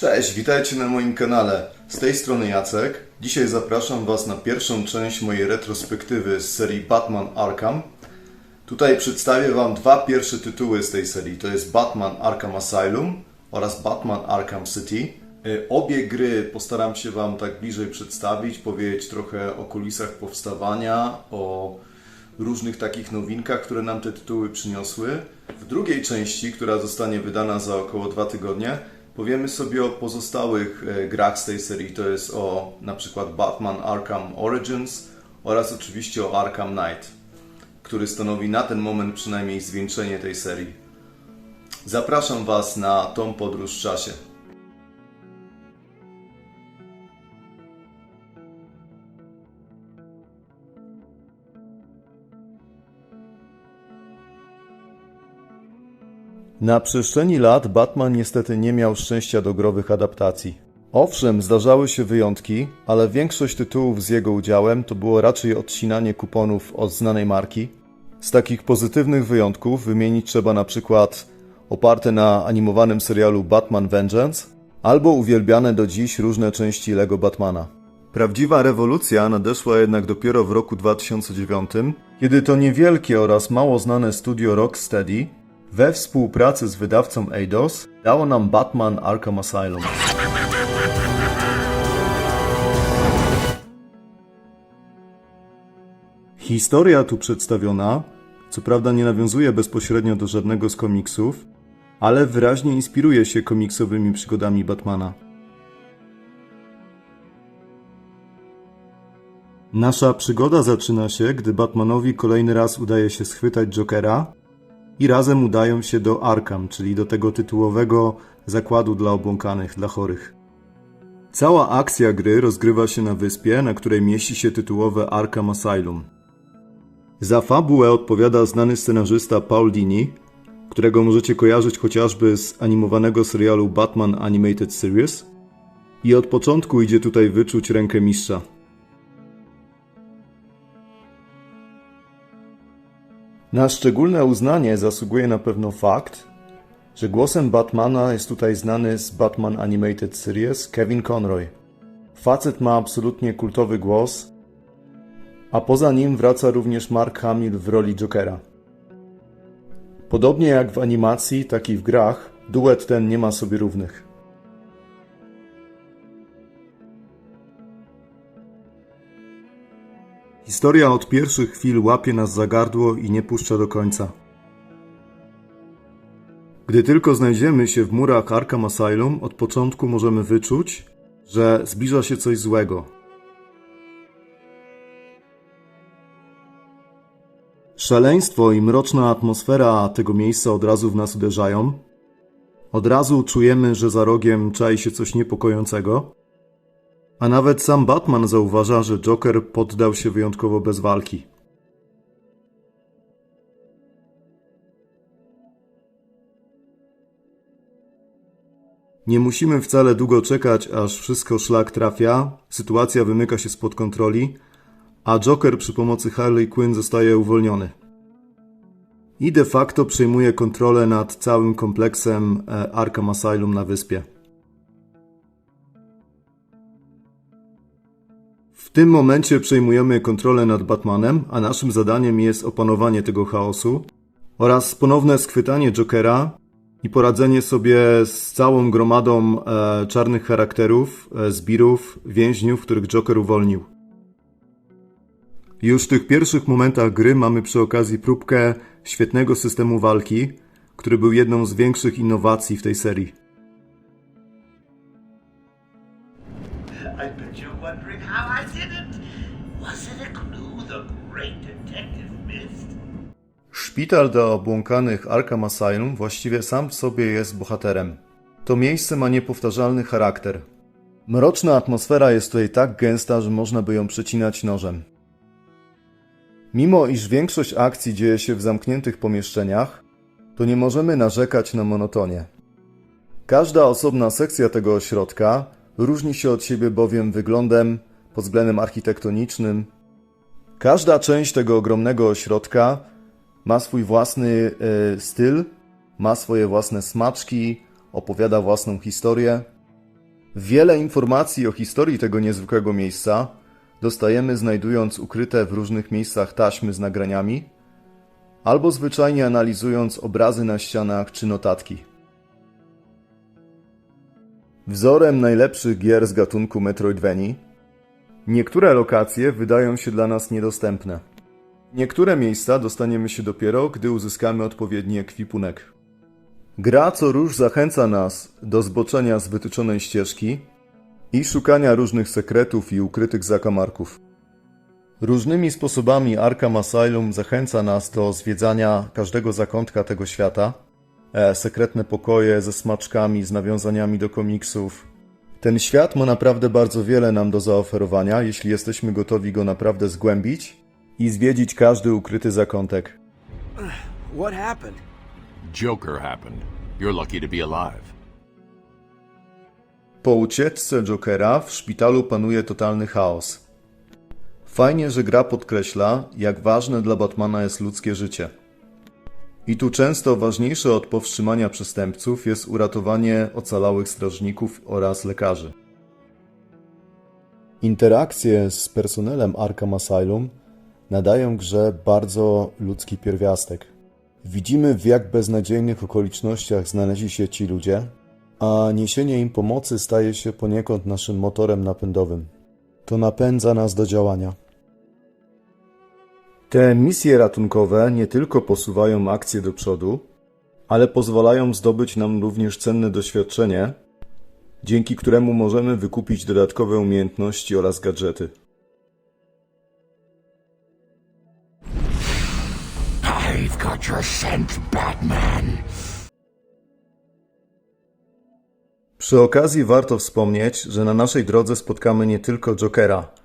Cześć, witajcie na moim kanale. Z tej strony Jacek. Dzisiaj zapraszam Was na pierwszą część mojej retrospektywy z serii Batman Arkham. Tutaj przedstawię Wam dwa pierwsze tytuły z tej serii. To jest Batman Arkham Asylum oraz Batman Arkham City. Y, Obie gry postaram się Wam tak bliżej przedstawić, powiedzieć trochę o kulisach powstawania, o różnych takich nowinkach, które nam te tytuły przyniosły. W drugiej części, która zostanie wydana za około dwa tygodnie, powiemy sobie o pozostałych e, grach z tej serii. To jest o na przykład Batman Arkham Origins oraz oczywiście o Arkham Knight, który stanowi na ten moment przynajmniej zwieńczenie tej serii. Zapraszam Was na tą podróż w czasie. Na przestrzeni lat Batman niestety nie miał szczęścia do growych adaptacji. Owszem, zdarzały się wyjątki, ale większość tytułów z jego udziałem to było raczej odcinanie kuponów od znanej marki. Z takich pozytywnych wyjątków wymienić trzeba na przykład oparte na animowanym serialu Batman Vengeance albo uwielbiane do dziś różne części Lego Batmana. Prawdziwa rewolucja nadeszła jednak dopiero w roku 2009, kiedy to niewielkie oraz mało znane studio Rocksteady we współpracy z wydawcą Eidos dało nam Batman Arkham Asylum. Historia tu przedstawiona, co prawda nie nawiązuje bezpośrednio do żadnego z komiksów, ale wyraźnie inspiruje się komiksowymi przygodami Batmana. Nasza przygoda zaczyna się, gdy Batmanowi kolejny raz udaje się schwytać Jokera i razem udają się do Arkham, czyli do tego tytułowego zakładu dla obłąkanych, dla chorych. Cała akcja gry rozgrywa się na wyspie, na której mieści się tytułowe Arkham Asylum. Za fabułę odpowiada znany scenarzysta Paul Dini, którego możecie kojarzyć chociażby z animowanego serialu Batman Animated Series i od początku idzie tutaj wyczuć rękę mistrza. Na szczególne uznanie zasługuje na pewno fakt, że głosem Batmana jest tutaj znany z Batman Animated Series Kevin Conroy. Facet ma absolutnie kultowy głos, a poza nim wraca również Mark Hamill w roli Jokera. Podobnie jak w animacji, tak i w grach, duet ten nie ma sobie równych. Historia od pierwszych chwil łapie nas za gardło i nie puszcza do końca. Gdy tylko znajdziemy się w murach Arkham Asylum, od początku możemy wyczuć, że zbliża się coś złego. Szaleństwo i mroczna atmosfera tego miejsca od razu w nas uderzają. Od razu czujemy, że za rogiem czai się coś niepokojącego. A nawet sam Batman zauważa, że Joker poddał się wyjątkowo bez walki. Nie musimy wcale długo czekać, aż wszystko szlak trafia, sytuacja wymyka się spod kontroli, a Joker przy pomocy Harley Quinn zostaje uwolniony. I de facto przejmuje kontrolę nad całym kompleksem e, Arkham Asylum na wyspie. Tym momencie przejmujemy kontrolę nad Batmanem, a naszym zadaniem jest opanowanie tego chaosu oraz ponowne schwytanie Jokera i poradzenie sobie z całą gromadą e, czarnych charakterów, e, zbirów, więźniów, których Joker uwolnił. Już w tych pierwszych momentach gry mamy przy okazji próbkę świetnego systemu walki, który był jedną z większych innowacji w tej serii. I bet wondering how I did it. Was it a clue the great detective missed? Szpital dla obłąkanych Arkham Asylum właściwie sam w sobie jest bohaterem. To miejsce ma niepowtarzalny charakter. Mroczna atmosfera jest tutaj tak gęsta, że można by ją przecinać nożem. Mimo iż większość akcji dzieje się w zamkniętych pomieszczeniach, to nie możemy narzekać na monotonię. Każda osobna sekcja tego ośrodka różni się od siebie bowiem wyglądem pod względem architektonicznym. Każda część tego ogromnego ośrodka ma swój własny e, styl, ma swoje własne smaczki, opowiada własną historię. Wiele informacji o historii tego niezwykłego miejsca dostajemy znajdując ukryte w różnych miejscach taśmy z nagraniami, albo zwyczajnie analizując obrazy na ścianach czy notatki. Wzorem najlepszych gier z gatunku Metroidvanii, niektóre lokacje wydają się dla nas niedostępne. Niektóre miejsca dostaniemy się dopiero, gdy uzyskamy odpowiedni ekwipunek. Gra co róż zachęca nas do zboczenia z wytyczonej ścieżki i szukania różnych sekretów i ukrytych zakamarków. Różnymi sposobami Arkham Asylum zachęca nas do zwiedzania każdego zakątka tego świata. E, sekretne pokoje ze smaczkami, z nawiązaniami do komiksów. Ten świat ma naprawdę bardzo wiele nam do zaoferowania, jeśli jesteśmy gotowi go naprawdę zgłębić i zwiedzić każdy ukryty zakątek. What happened? Joker happened. You're lucky to be alive. Po ucieczce Jokera w szpitalu panuje totalny chaos. Fajnie, że gra podkreśla, jak ważne dla Batmana jest ludzkie życie. I tu często ważniejsze od powstrzymania przestępców jest uratowanie ocalałych strażników oraz lekarzy. Interakcje z personelem Arkham Asylum nadają grze bardzo ludzki pierwiastek. Widzimy w jak beznadziejnych okolicznościach znaleźli się ci ludzie, a niesienie im pomocy staje się poniekąd naszym motorem napędowym. To napędza nas do działania. Te misje ratunkowe nie tylko posuwają akcję do przodu, ale pozwalają zdobyć nam również cenne doświadczenie, dzięki któremu możemy wykupić dodatkowe umiejętności oraz gadżety. I've got your scent, Batman. Przy okazji warto wspomnieć, że na naszej drodze spotkamy nie tylko Jokera.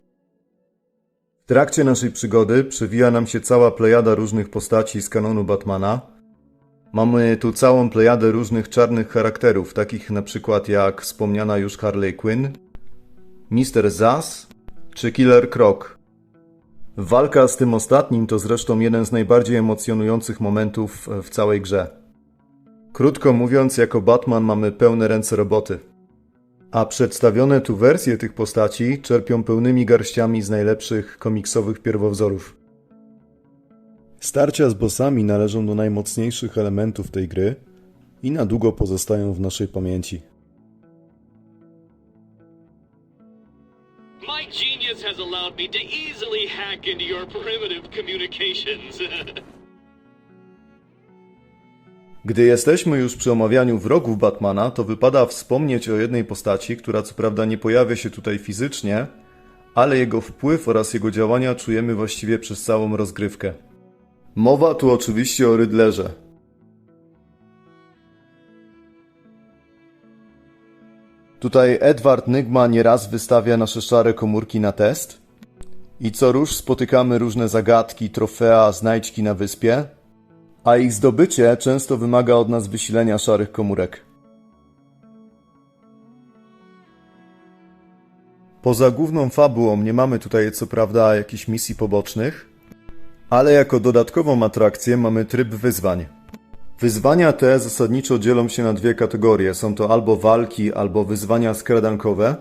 Trakcie naszej przygody przewija nam się cała plejada różnych postaci z kanonu Batmana. Mamy tu całą plejadę różnych czarnych charakterów, takich na przykład jak wspomniana już Harley Quinn, Mr. Zaz czy Killer Croc. Walka z tym ostatnim to zresztą jeden z najbardziej emocjonujących momentów w całej grze. Krótko mówiąc, jako Batman mamy pełne ręce roboty. A przedstawione tu wersje tych postaci czerpią pełnymi garściami z najlepszych komiksowych pierwowzorów. Starcia z bossami należą do najmocniejszych elementów tej gry i na długo pozostają w naszej pamięci. My genius has allowed me to easily hack into your primitive communications. Gdy jesteśmy już przy omawianiu wrogów Batmana, to wypada wspomnieć o jednej postaci, która co prawda nie pojawia się tutaj fizycznie, ale jego wpływ oraz jego działania czujemy właściwie przez całą rozgrywkę. Mowa tu oczywiście o Rydlerze. Tutaj Edward Nygma nieraz wystawia nasze szare komórki na test i co róż spotykamy różne zagadki, trofea, znajdźki na wyspie, a ich zdobycie często wymaga od nas wysilenia szarych komórek. Poza główną fabułą nie mamy tutaj co prawda jakichś misji pobocznych, ale jako dodatkową atrakcję mamy tryb wyzwań. Wyzwania te zasadniczo dzielą się na dwie kategorie. Są to albo walki, albo wyzwania skradankowe,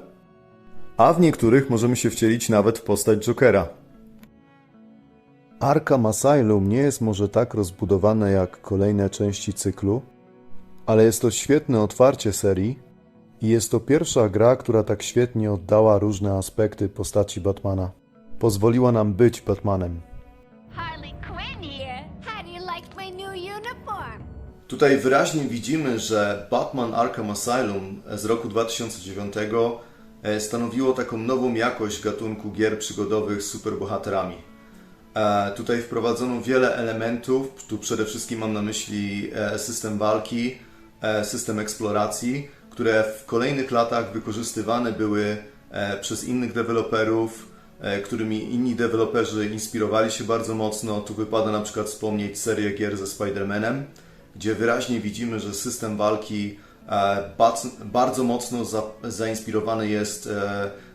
a w niektórych możemy się wcielić nawet w postać Jokera. Arkham Asylum nie jest może tak rozbudowane jak kolejne części cyklu, ale jest to świetne otwarcie serii i jest to pierwsza gra, która tak świetnie oddała różne aspekty postaci Batmana. Pozwoliła nam być Batmanem. Tutaj wyraźnie widzimy, że Batman Arkham Asylum z roku 2009 e, stanowiło taką nową jakość gatunku gier przygodowych z superbohaterami. E, Tutaj wprowadzono wiele elementów, tu przede wszystkim mam na myśli e, system walki, e, system eksploracji, które w kolejnych latach wykorzystywane były przez innych deweloperów, którymi inni deweloperzy inspirowali się bardzo mocno. Tu wypada na przykład wspomnieć serię gier ze Spider-Manem, gdzie wyraźnie widzimy, że system walki bardzo mocno za, zainspirowany jest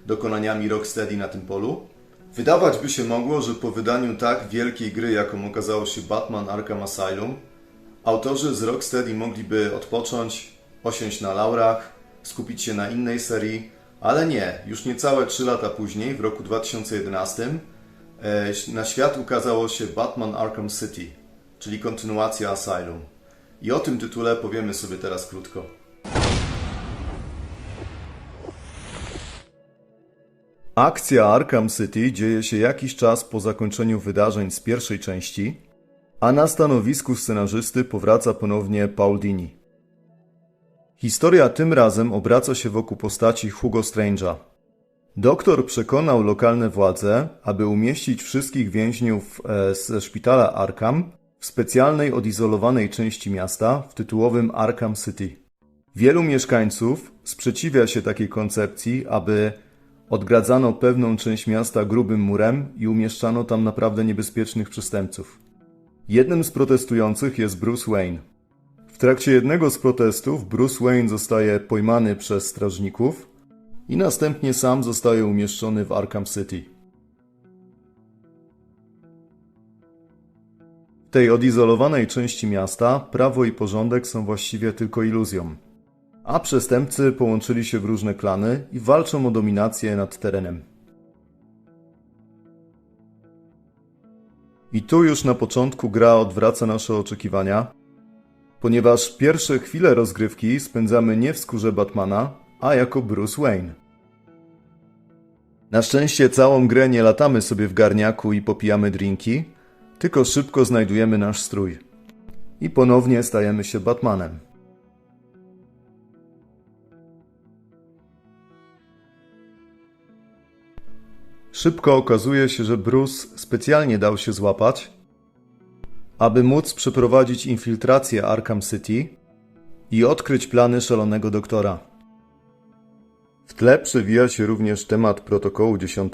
dokonaniami Rocksteady na tym polu. Wydawać by się mogło, że po wydaniu tak wielkiej gry, jaką okazało się Batman Arkham Asylum, autorzy z Rocksteady mogliby odpocząć, osiąść na laurach, skupić się na innej serii, ale nie, już niecałe 3 lata później, w roku 2011, e, na świat ukazało się Batman Arkham City, czyli kontynuacja Asylum. I o tym tytule powiemy sobie teraz krótko. Akcja Arkham City dzieje się jakiś czas po zakończeniu wydarzeń z pierwszej części, a na stanowisku scenarzysty powraca ponownie Paul Dini. Historia tym razem obraca się wokół postaci Hugo Strange'a. Doktor przekonał lokalne władze, aby umieścić wszystkich więźniów e, ze szpitala Arkham w specjalnej odizolowanej części miasta w tytułowym Arkham City. Wielu mieszkańców sprzeciwia się takiej koncepcji, aby odgradzano pewną część miasta grubym murem i umieszczano tam naprawdę niebezpiecznych przestępców. Jednym z protestujących jest Bruce Wayne. W trakcie jednego z protestów Bruce Wayne zostaje pojmany przez strażników i następnie sam zostaje umieszczony w Arkham City. W tej odizolowanej części miasta prawo i porządek są właściwie tylko iluzją, a przestępcy połączyli się w różne klany i walczą o dominację nad terenem. I tu już na początku gra odwraca nasze oczekiwania, ponieważ pierwsze chwile rozgrywki spędzamy nie w skórze Batmana, a jako Bruce Wayne. Na szczęście całą grę nie latamy sobie w garniaku i popijamy drinki, tylko szybko znajdujemy nasz strój. I ponownie stajemy się Batmanem. Szybko okazuje się, że Bruce specjalnie dał się złapać, aby móc przeprowadzić infiltrację Arkham City i odkryć plany szalonego doktora. W tle przewija się również temat protokołu 10,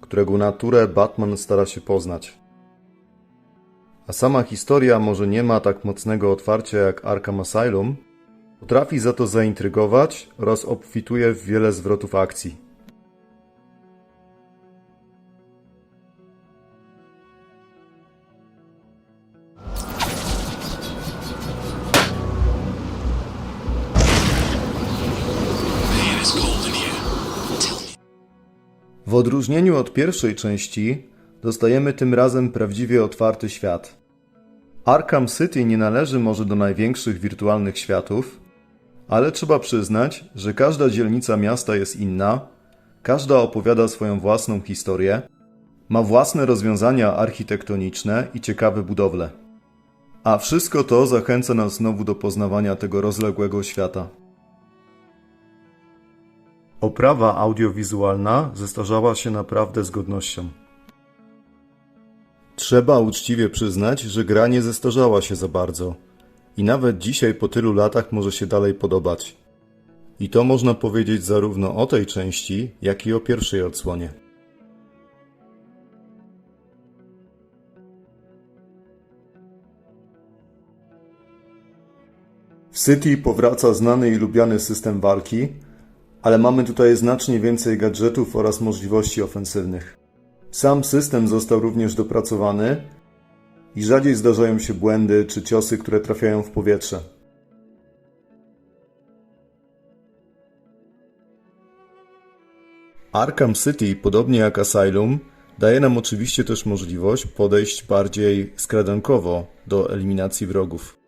którego naturę Batman stara się poznać. A sama historia może nie ma tak mocnego otwarcia jak Arkham Asylum, potrafi za to zaintrygować oraz obfituje w wiele zwrotów akcji. W odróżnieniu od pierwszej części, dostajemy tym razem prawdziwie otwarty świat. Arkham City nie należy może do największych wirtualnych światów, ale trzeba przyznać, że każda dzielnica miasta jest inna, każda opowiada swoją własną historię, ma własne rozwiązania architektoniczne i ciekawe budowle. A wszystko to zachęca nas znowu do poznawania tego rozległego świata. Oprawa audiowizualna zestarzała się naprawdę z godnością. Trzeba uczciwie przyznać, że gra nie zestarzała się za bardzo i nawet dzisiaj po tylu latach może się dalej podobać. I to można powiedzieć zarówno o tej części, jak i o pierwszej odsłonie. W City powraca znany i lubiany system walki, ale mamy tutaj znacznie więcej gadżetów oraz możliwości ofensywnych. Sam system został również dopracowany i rzadziej zdarzają się błędy czy ciosy, które trafiają w powietrze. Arkham City, podobnie jak Asylum, daje nam oczywiście też możliwość podejść bardziej skradankowo do eliminacji wrogów.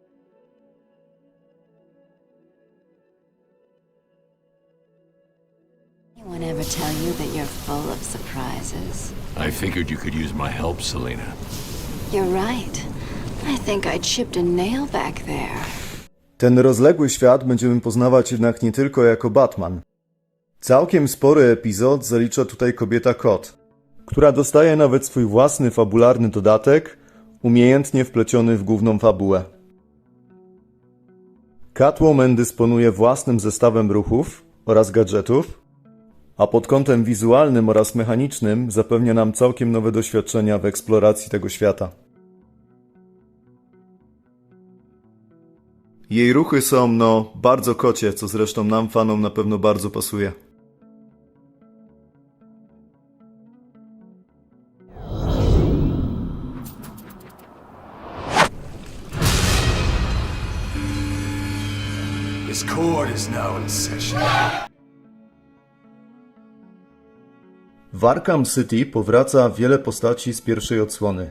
Anyone ever tell you that you're full of surprises? I figured you could use my help, Selena. You're right. I think I chipped a nail back there. Ten rozległy świat będziemy poznawać jednak nie tylko jako Batman. Całkiem spory epizod zalicza tutaj kobieta Kot, która dostaje nawet swój własny fabularny dodatek, umiejętnie wpleciony w główną fabułę. Catwoman dysponuje własnym zestawem ruchów oraz gadżetów, a pod kątem wizualnym oraz mechanicznym zapewnia nam całkiem nowe doświadczenia w eksploracji tego świata. Jej ruchy są, no, bardzo kocie, co zresztą nam fanom na pewno bardzo pasuje. This court is now in session. W Arkham City powraca wiele postaci z pierwszej odsłony.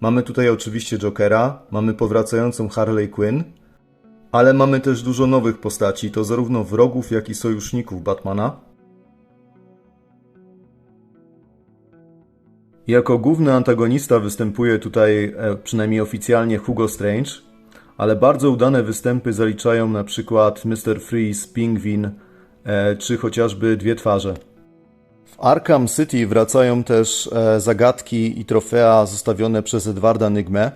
Mamy tutaj oczywiście Jokera, mamy powracającą Harley Quinn, ale mamy też dużo nowych postaci, to zarówno wrogów, jak i sojuszników Batmana. Jako główny antagonista występuje tutaj e, przynajmniej oficjalnie Hugo Strange, ale bardzo udane występy zaliczają na przykład Mr. Freeze, Pingwin e, czy chociażby Dwie Twarze. W Arkham City wracają też e, zagadki i trofea zostawione przez Edwarda Nygmę.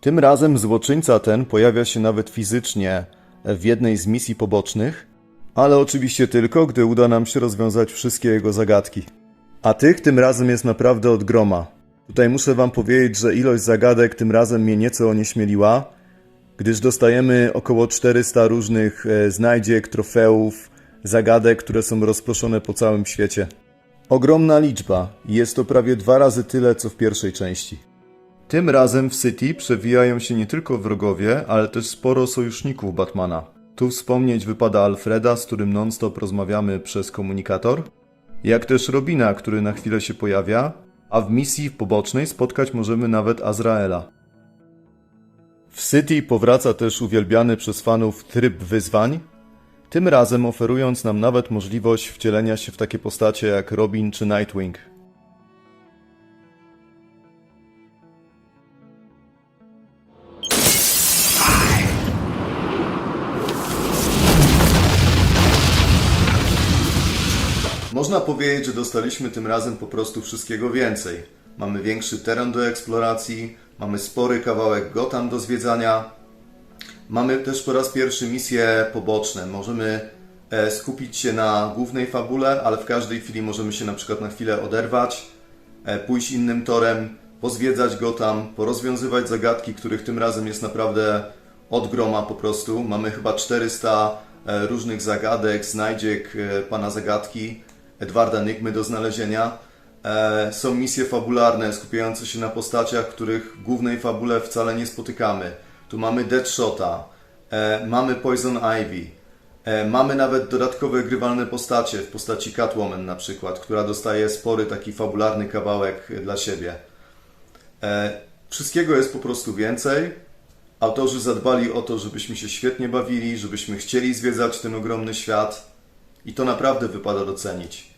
Tym razem złoczyńca ten pojawia się nawet fizycznie w jednej z misji pobocznych, ale oczywiście tylko, gdy uda nam się rozwiązać wszystkie jego zagadki. A tych tym razem jest naprawdę od groma. Tutaj muszę wam powiedzieć, że ilość zagadek tym razem mnie nieco onieśmieliła, gdyż dostajemy około 400 różnych e, znajdziek, trofeów, zagadek, które są rozproszone po całym świecie. Ogromna liczba jest to prawie dwa razy tyle, co w pierwszej części. Tym razem w City przewijają się nie tylko wrogowie, ale też sporo sojuszników Batmana. Tu wspomnieć wypada Alfreda, z którym non-stop rozmawiamy przez komunikator, jak też Robina, który na chwilę się pojawia, a w misji pobocznej spotkać możemy nawet Azraela. W City powraca też uwielbiany przez fanów tryb wyzwań, tym razem oferując nam nawet możliwość wcielenia się w takie postacie jak Robin czy Nightwing. Można powiedzieć, że dostaliśmy tym razem po prostu wszystkiego więcej. Mamy większy teren do eksploracji, mamy spory kawałek Gotham do zwiedzania, Mamy też po raz pierwszy misje poboczne. Możemy e, skupić się na głównej fabule, ale w każdej chwili możemy się na przykład na chwilę oderwać, e, pójść innym torem, pozwiedzać go tam, porozwiązywać zagadki, których tym razem jest naprawdę od groma po prostu. Mamy chyba 400 e, różnych zagadek, znajdziek pana zagadki, Edwarda Nygmy do znalezienia. Są misje fabularne skupiające się na postaciach, których w głównej fabule wcale nie spotykamy. Tu mamy Deadshota, e, mamy Poison Ivy, e, mamy nawet dodatkowe grywalne postacie w postaci Catwoman na przykład, która dostaje spory taki fabularny kawałek dla siebie. E, Wszystkiego jest po prostu więcej. Autorzy zadbali o to, żebyśmy się świetnie bawili, żebyśmy chcieli zwiedzać ten ogromny świat i to naprawdę wypada docenić.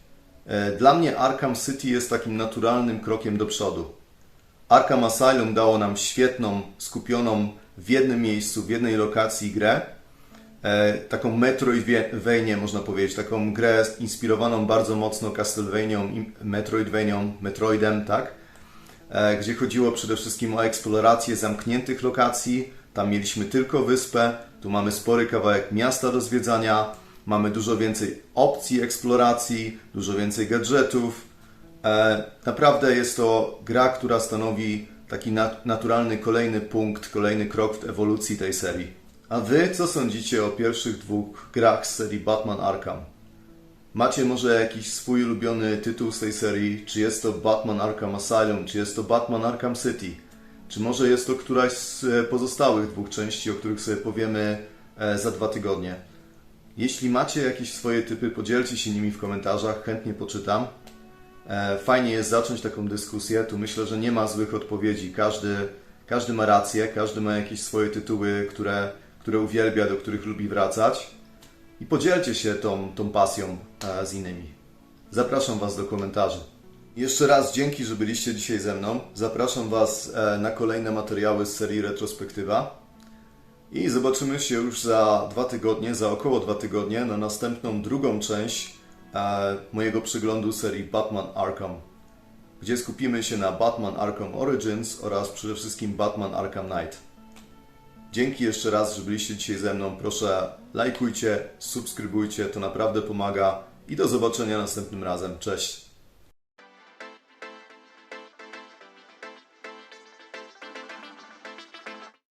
E, Dla mnie Arkham City jest takim naturalnym krokiem do przodu. Arkham Asylum dało nam świetną, skupioną w jednym miejscu, w jednej lokacji grę. E, taką Metroidvanię można powiedzieć, taką grę inspirowaną bardzo mocno Castlevanią, Metroidvanią, Metroidem, tak? E, gdzie chodziło przede wszystkim o eksplorację zamkniętych lokacji. Tam mieliśmy tylko wyspę, tu mamy spory kawałek miasta do zwiedzania, mamy dużo więcej opcji eksploracji, dużo więcej gadżetów. E, naprawdę jest to gra, która stanowi taki nat- naturalny kolejny punkt, kolejny krok w ewolucji tej serii. A wy co sądzicie o pierwszych dwóch grach z serii Batman Arkham? Macie może jakiś swój ulubiony tytuł z tej serii? Czy jest to Batman Arkham Asylum? Czy jest to Batman Arkham City? Czy może jest to któraś z e, pozostałych dwóch części, o których sobie powiemy e, za dwa tygodnie? Jeśli macie jakieś swoje typy, podzielcie się nimi w komentarzach, chętnie poczytam. E, Fajnie jest zacząć taką dyskusję. Tu myślę, że nie ma złych odpowiedzi. Każdy, każdy ma rację, każdy ma jakieś swoje tytuły, które, które uwielbia, do których lubi wracać. I podzielcie się tą, tą pasją e, z innymi. Zapraszam Was do komentarzy. Jeszcze raz dzięki, że byliście dzisiaj ze mną. Zapraszam Was e, na kolejne materiały z serii Retrospektywa. I zobaczymy się już za dwa tygodnie, za około dwa tygodnie, na następną drugą część mojego przeglądu serii Batman Arkham, gdzie skupimy się na Batman Arkham Origins oraz przede wszystkim Batman Arkham Knight. Dzięki jeszcze raz, że byliście dzisiaj ze mną. Proszę lajkujcie, subskrybujcie, to naprawdę pomaga i do zobaczenia następnym razem. Cześć!